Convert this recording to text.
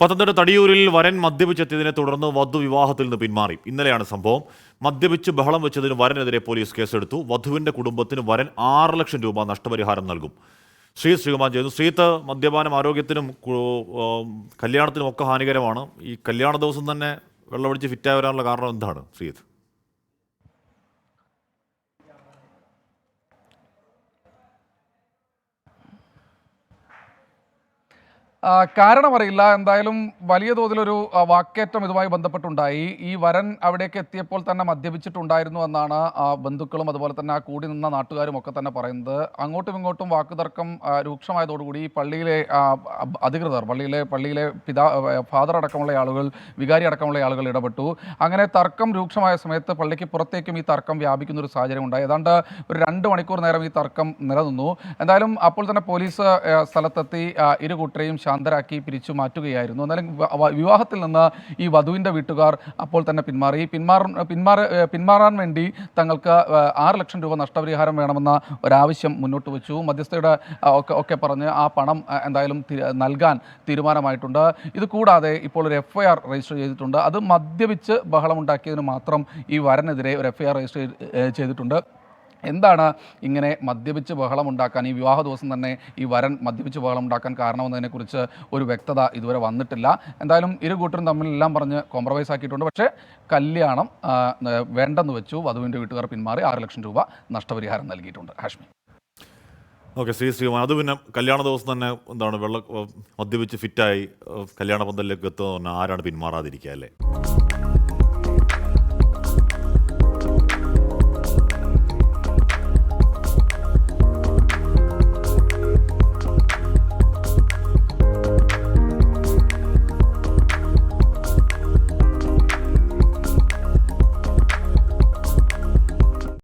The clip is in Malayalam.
പത്തനംതിട്ട തടിയൂരിൽ വരൻ മദ്യപിച്ചെത്തിയതിനെ തുടർന്ന് വധു വിവാഹത്തിൽ നിന്ന് പിന്മാറി. ഇന്നലെയാണ് സംഭവം. മദ്യപിച്ച് ബഹളം വെച്ചതിന് വരനെതിരെ പോലീസ് കേസെടുത്തു. വധുവിന്റെ കുടുംബത്തിന് വരൻ ആറ് ലക്ഷം രൂപ നഷ്ടപരിഹാരം നൽകും. ശ്രീ ശ്രീകുമാർ ചെയ്യുന്നു. ശ്രീത്ത് മദ്യപാനം ആരോഗ്യത്തിനും കല്യാണത്തിനും ഒക്കെ ഹാനികരമാണ്. ഈ കല്യാണ ദിവസം തന്നെ വെള്ളമടിച്ച് ഫിറ്റായി വരാനുള്ള കാരണം എന്താണ് ശ്രീത്ത്? ആ, കാരണമറിയില്ല എന്തായാലും വലിയ തോതിലൊരു വാക്കേറ്റം ഇതുമായി ബന്ധപ്പെട്ടുണ്ടായി. ഈ വരൻ അവിടേക്ക് എത്തിയപ്പോൾ തന്നെ മദ്യപിച്ചിട്ടുണ്ടായിരുന്നു എന്നാണ് ബന്ധുക്കളും അതുപോലെ തന്നെ ആ കൂടി നിന്ന നാട്ടുകാരും ഒക്കെ തന്നെ പറയുന്നത്. അങ്ങോട്ടും ഇങ്ങോട്ടും വാക്കുതർക്കം രൂക്ഷമായതോടുകൂടി പള്ളിയിലെ അധികൃതർ പള്ളിയിലെ പള്ളിയിലെ പിതാ ഫാദർ അടക്കമുള്ള ആളുകൾ വികാരി അടക്കമുള്ള ആളുകൾ ഇടപെട്ടു. അങ്ങനെ തർക്കം രൂക്ഷമായ സമയത്ത് പള്ളിക്ക് പുറത്തേക്കും ഈ തർക്കം വ്യാപിക്കുന്ന ഒരു സാഹചര്യം ഉണ്ടായി. ഏതാണ്ട് ഒരു രണ്ട് മണിക്കൂർ നേരം ഈ തർക്കം നിലനിന്നു. എന്തായാലും അപ്പോൾ തന്നെ പോലീസ് സ്ഥലത്തെത്തി ഇരുകൂട്ടരെയും ഇരു കൂട്ടരെയും ശാന്തരാക്കി പിരിച്ചു മാറ്റുകയായിരുന്നു. എന്നാലും വിവാഹത്തിൽ നിന്ന് ഈ വധുവിന്റെ വീട്ടുകാർ അപ്പോൾ തന്നെ പിന്മാറി. പിന്മാറ പിന്മാറ പിന്മാറാൻ വേണ്ടി തങ്ങൾക്ക് ആറ് ലക്ഷം രൂപ നഷ്ടപരിഹാരം വേണമെന്ന ഒരാവശ്യം മുന്നോട്ട് വെച്ചു. മധ്യസ്ഥയുടെ ഒക്കെ ഒക്കെ പറഞ്ഞ് ആ പണം എന്തായാലും നൽകാൻ തീരുമാനമായിട്ടുണ്ട്. ഇത് കൂടാതെ ഇപ്പോൾ ഒരു എഫ് ഐ ആർ രജിസ്റ്റർ ചെയ്തിട്ടുണ്ട്. അത് മദ്യപിച്ച് ബഹളമുണ്ടാക്കിയതിന് മാത്രം ഈ വരനെതിരെ ഒരു എഫ് ഐ ആർ രജിസ്റ്റർ ചെയ്തിട്ടുണ്ട്. എന്താണ് ഇങ്ങനെ മദ്യപിച്ച് ബഹളമുണ്ടാക്കാൻ ഈ വിവാഹ ദിവസം തന്നെ ഈ വരൻ മദ്യപിച്ച് ബഹളമുണ്ടാക്കാൻ കാരണമെന്നതിനെക്കുറിച്ച് ഒരു വ്യക്തത ഇതുവരെ വന്നിട്ടില്ല. എന്തായാലും ഇരു കൂട്ടരും തമ്മിലെല്ലാം പറഞ്ഞ് കോംപ്രമൈസ് ആക്കിയിട്ടുണ്ട്. പക്ഷേ കല്യാണം വേണ്ടെന്ന് വെച്ചു. വധുവിന്റെ വീട്ടുകാർ പിന്മാറി ആറ് ലക്ഷം രൂപ നഷ്ടപരിഹാരം നൽകിയിട്ടുണ്ട്. ഹാഷ്മി. ഓക്കെ ശ്രീ ശ്രീകുമാർ അത് പിന്നെ കല്യാണ ദിവസം തന്നെ എന്താണ് വെള്ള മദ്യപിച്ച് ഫിറ്റായി കല്യാണ പന്തലിലേക്ക് എത്തുക പറഞ്ഞാൽ ആരാണ് പിന്മാറാതിരിക്കുക അല്ലേ?